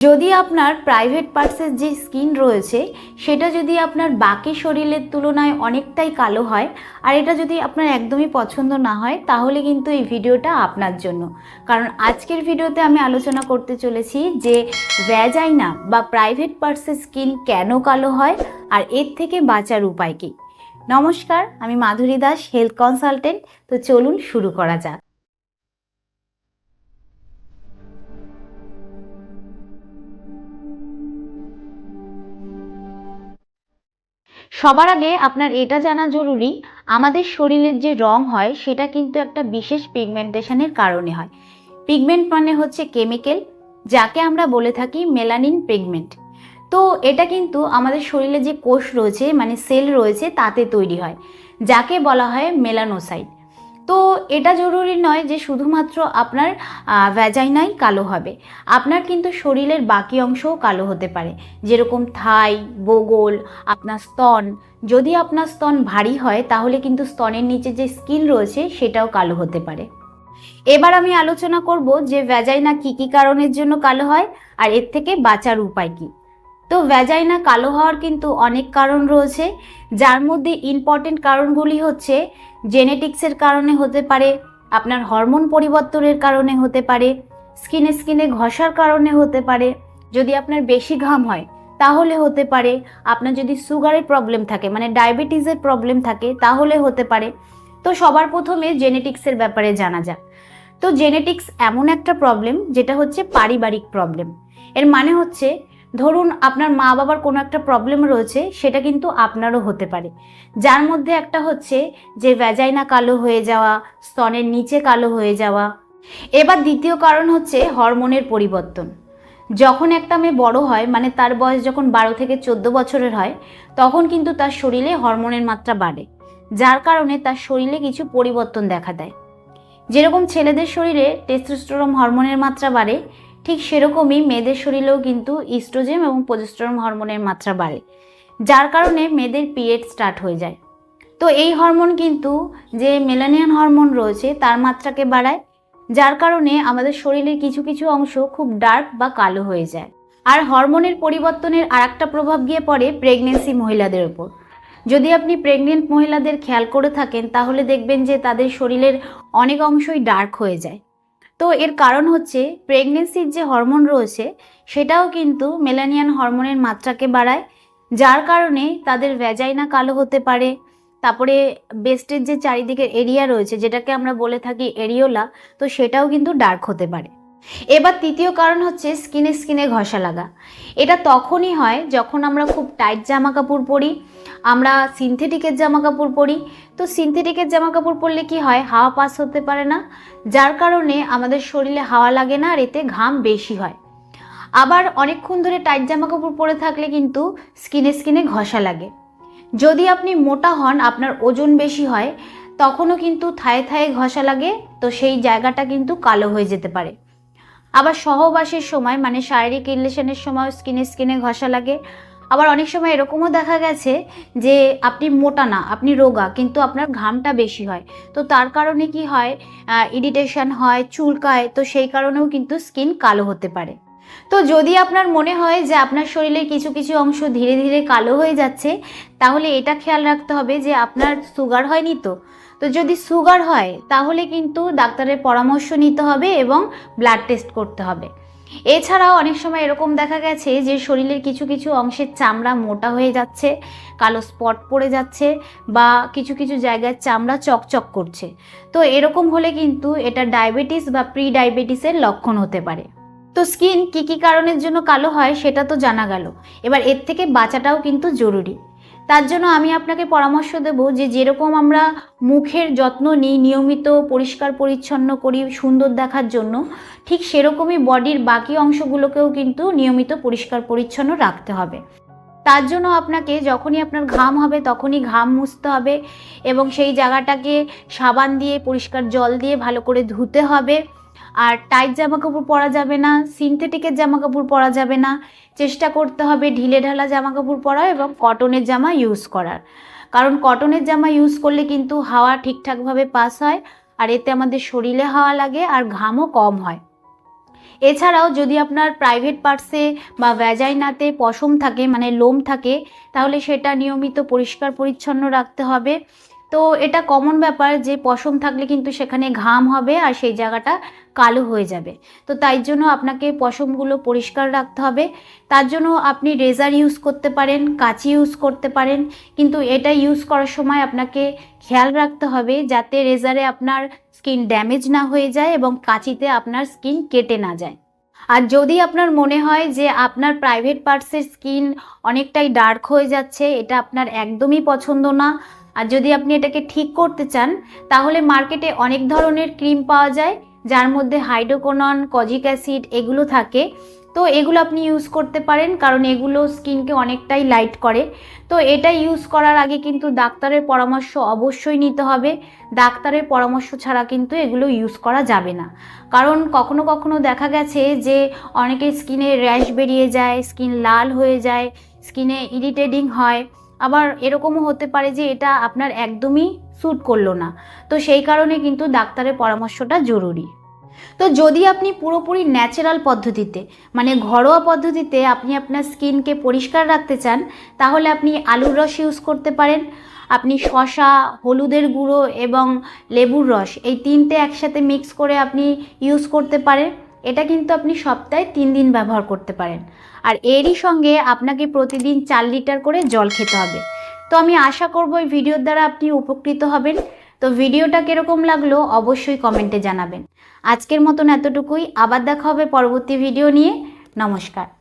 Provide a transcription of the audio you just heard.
যদি আপনার প্রাইভেট পার্টসের যে স্কিন রয়েছে, সেটা যদি আপনার বাকি শরীরের তুলনায় অনেকটাই কালো হয়, আর এটা যদি আপনার একদমই পছন্দ না হয়, তাহলে কিন্তু এই ভিডিওটা আপনার জন্য। কারণ আজকের ভিডিওতে আমি আলোচনা করতে চলেছি যে ভ্যাজাইনা বা প্রাইভেট পার্টসের স্কিন কেন কালো হয়, আর এর থেকে বাঁচার উপায় কী। নমস্কার, আমি মাধুরী দাস হেলথ কনসালটেন্ট তো চলুন শুরু করা যাক। সবার আগে আপনার এটা জানা জরুরি, আমাদের শরীরের যে রং হয়, সেটা কিন্তু একটা বিশেষ পিগমেন্টেশনের কারণে হয়। পিগমেন্ট মানে হচ্ছে কেমিক্যাল যাকে আমরা বলে থাকি মেলানিন পিগমেন্ট তো এটা কিন্তু আমাদের শরীরে যে কোষ রয়েছে মানে সেল রয়েছে, তাতে তৈরি হয়, যাকে বলা হয় মেলানোসাইট তো এটা জরুরি নয় যে শুধুমাত্র আপনার ভ্যাজাইনাই কালো হবে। আপনার কিন্তু শরীরের বাকি অংশও কালো হতে পারে। যেরকম থাই, বগল, আপনার স্তন। যদি আপনার স্তন ভারী হয়, তাহলে কিন্তু স্তনের নিচে যে স্কিন রয়েছে, সেটাও কালো হতে পারে। এবার আমি আলোচনা করব যে ভ্যাজাইনা কী কী কারণের জন্য কালো হয়, আর এর থেকে বাঁচার উপায় কী। তো ভ্যাজাইনা কালো হওয়ার কিন্তু অনেক কারণ রয়েছে। যার মধ্যে ইম্পর্টেন্ট কারণগুলি হচ্ছে জেনেটিক্সের কারণে হতে পারে, আপনার হরমোন পরিবর্তনের কারণে হতে পারে স্কিনে স্কিনে ঘষার কারণে হতে পারে, যদি আপনার বেশি ঘাম হয় তাহলে হতে পারে, আপনার যদি সুগারের প্রবলেম থাকে মানে ডায়াবেটিসের প্রবলেম থাকে তাহলে হতে পারে। তো সবার প্রথমে জেনেটিক্সের ব্যাপারে জানা যাক। তো জেনেটিক্স এমন একটা প্রবলেম যেটা হচ্ছে পারিবারিক প্রবলেম এর মানে হচ্ছে ধরুন আপনার মা বাবার কোনো একটা প্রবলেম রয়েছে, সেটা কিন্তু আপনারও হতে পারে। যার মধ্যে একটা হচ্ছে যে ভ্যাজাইনা কালো হয়ে যাওয়া, স্তনের নিচে কালো হয়ে যাওয়া। এবার দ্বিতীয় কারণ হচ্ছে হরমোনের পরিবর্তন। যখন একটা মেয়ে বড় হয় মানে তার বয়স যখন বারো থেকে চোদ্দ বছরের হয়, তখন কিন্তু তার শরীরে হরমোনের মাত্রা বাড়ে, যার কারণে তার শরীরে কিছু পরিবর্তন দেখা দেয়। যেরকম ছেলেদের শরীরে টেস্টোস্টেরন হরমোনের মাত্রা বাড়ে ঠিক সেরকমই মেয়েদের শরীরেও কিন্তু ইস্ট্রোজেন এবং প্রজেস্টেরন হরমোনের মাত্রা বাড়ে, যার কারণে মেয়েদের পিরিয়ড স্টার্ট হয়ে যায়। তো এই হরমোন কিন্তু যে মেলানিয়ান হরমোন রয়েছে, তার মাত্রাকে বাড়ায়, যার কারণে আমাদের শরীরের কিছু কিছু অংশ খুব ডার্ক বা কালো হয়ে যায়। আর হরমোনের পরিবর্তনের আর একটা প্রভাব গিয়ে পড়ে প্রেগনেন্সি মহিলাদের ওপর। যদি আপনি প্রেগনেন্ট মহিলাদের খেয়াল করে থাকেন, তাহলে দেখবেন যে তাদের শরীরের অনেক অংশই ডার্ক হয়ে যায়। তো এর কারণ হচ্ছে প্রেগনেন্সির যে হরমোন রয়েছে, সেটাও কিন্তু মেলানিয়ান হরমোনের মাত্রাকে বাড়ায়, যার কারণে তাদের ভ্যাজাইনা কালো হতে পারে। তারপরে বেস্টের যে চারিদিকের এরিয়া রয়েছে, যেটাকে আমরা বলে থাকি এরিওলা তো সেটাও কিন্তু ডার্ক হতে পারে। এবার তৃতীয় কারণ হচ্ছে স্কিনে স্কিনে ঘষা লাগা। এটা তখনই হয় যখন আমরা খুব টাইট জামা কাপড় পরি, আমরা সিনথেটিকের জামা কাপড় পরি। তো সিনথেটিকের জামা কাপড় পরলে কি হয়? হাওয়া পাস হতে পারে না, যার কারণে আমাদের শরীরে হাওয়া লাগে না আর এতে ঘাম বেশি হয়। আবার অনেকক্ষণ ধরে টাইট জামা কাপড় পরে থাকলে কিন্তু স্কিনে স্কিনে ঘষা লাগে। যদি আপনি মোটা হন, আপনার ওজন বেশি হয়, তখনও কিন্তু থায়ে থায়ে ঘষা লাগে, তো সেই জায়গাটা কিন্তু কালো হয়ে যেতে পারে। আবার সহবাসের সময় মানে শারীরিক রিলেশনের সময় স্কিনে স্কিনে ঘষা লাগে। আবার অনেক সময় এরকমও দেখা গেছে যে আপনি মোটা না, আপনি রোগা, কিন্তু আপনার ঘামটা বেশি হয়। তো তার কারণে কি হয় ইরিটেশন হয়, চুলকায়, তো সেই কারণেও কিন্তু স্কিন কালো হতে পারে। তো যদি আপনার মনে হয় যে আপনার শরীরের কিছু কিছু অংশ ধীরে ধীরে কালো হয়ে যাচ্ছে, তাহলে এটা খেয়াল রাখতে হবে যে আপনার সুগার হয়নি তো। তো যদি সুগার হয়, তাহলে কিন্তু ডাক্তারের পরামর্শ নিতে হবে এবং ব্লাড টেস্ট করতে হবে। এছাড়াও অনেক সময় এরকম দেখা গেছে যে শরীরের কিছু কিছু অংশের চামড়া মোটা হয়ে যাচ্ছে, কালো স্পট পড়ে যাচ্ছে বা কিছু কিছু জায়গায় চামড়া চকচক করছে। তো এরকম হলে কিন্তু এটা ডায়াবেটিস বা প্রি ডায়াবেটিসের লক্ষণ হতে পারে। তো স্কিন কী কী কারণের জন্য কালো হয় সেটা তো জানা গেল। এবার এর থেকে বাঁচাটাও কিন্তু জরুরি। তার জন্য আমি আপনাকে পরামর্শ দেব যে যেরকম আমরা মুখের যত্ন নিই, নিয়মিত, পরিষ্কার, পরিচ্ছন্ন করি, সুন্দর দেখার জন্য, ঠিক সেরকমই বডির বাকি অংশগুলোকেও কিন্তু নিয়মিত, পরিষ্কার, পরিচ্ছন্ন রাখতে হবে। তার জন্য আপনাকে যখনই আপনার ঘাম হবে তখনই ঘাম মুছতে হবে এবং সেই জায়গাটাকে সাবান দিয়ে, পরিষ্কার জল দিয়ে ভালো করে ধুতে হবে। আর টাইট জামা কাপড় পরা যাবে না সিনথেটিকের জামা কাপড় পরা যাবে না। চেষ্টা করতে হবে ঢিলে ঢালা জামা কাপড় পরা এবং কটনের জামা ইউজ করার। কারণ কটনের জামা ইউজ করলে কিন্তু হাওয়া ঠিকঠাকভাবে পাস হয় আর এতে আমাদের শরীরে হাওয়া লাগে আর ঘামও কম হয়। এছাড়াও যদি আপনার প্রাইভেট পার্টসে বা ভ্যাজাইনাতে পশম থাকে মানে লোম থাকে, তাহলে সেটা নিয়মিত পরিষ্কার পরিচ্ছন্ন রাখতে হবে। তো এটা কমন ব্যাপার যে পশম থাকলে কিন্তু সেখানে ঘাম হবে আর সেই জায়গাটা কালো হয়ে যাবে। তো তাই জন্য আপনাকে পশমগুলো পরিষ্কার রাখতে হবে। তার জন্য আপনি রেজার ইউজ করতে পারেন, কাঁচি ইউজ করতে পারেন। কিন্তু এটা ইউজ করার সময় আপনাকে খেয়াল রাখতে হবে যাতে রেজারে আপনার স্কিন ড্যামেজ না হয়ে যায় এবং কাঁচিতে আপনার স্কিন কেটে না যায়। আর যদি আপনার মনে হয় যে আপনার প্রাইভেট পার্টসের স্কিন অনেকটাই ডার্ক হয়ে যাচ্ছে, এটা আপনার একদমই পছন্দ না আর যদি আপনি এটাকে ঠিক করতে চান, তাহলে মার্কেটে অনেক ধরনের ক্রিম পাওয়া যায়, যার মধ্যে হাইড্রোকোনন, কজিক অ্যাসিড এগুলো থাকে। তো এগুলো আপনি ইউজ করতে পারেন, কারণ এগুলো স্কিনকে অনেকটাই লাইট করে। তো এটা ইউজ করার আগে কিন্তু ডাক্তারের পরামর্শ অবশ্যই নিতে হবে। ডাক্তারের পরামর্শ ছাড়া কিন্তু এগুলো ইউজ করা যাবে না। কারণ কখনো কখনো দেখা গেছে যে অনেকের স্কিনে র্যাশ বেরিয়ে যায় স্কিন লাল হয়ে যায় স্কিনে ইরিটেটিং হয়। আবার এরকমও হতে পারে যে এটা আপনার একদমই স্যুট করল না। তো সেই কারণে কিন্তু ডাক্তারের পরামর্শটা জরুরি। তো যদি আপনি পুরোপুরি ন্যাচারাল পদ্ধতিতে মানে ঘরোয়া পদ্ধতিতে আপনি আপনার স্কিনকে পরিষ্কার রাখতে চান, তাহলে আপনি আলুর রস ইউজ করতে পারেন। আপনি শশা হলুদের গুঁড়ো এবং লেবুর রস এই তিনটে একসাথে মিক্স করে আপনি ইউজ করতে পারেন। এটা কিন্তু আপনি সপ্তাহে তিন দিন ব্যবহার করতে পারেন। আর এরই সঙ্গে আপনাকে প্রতিদিন চার লিটার করে জল খেতে হবে। তো আমি আশা করব এই ভিডিওর দ্বারা আপনি উপকৃত হবেন। তো ভিডিওটা কীরকম লাগল অবশ্যই কমেন্টে জানাবেন। আজকের মতন এতটুকুই। আবার দেখা হবে পরবর্তী ভিডিও নিয়ে। নমস্কার।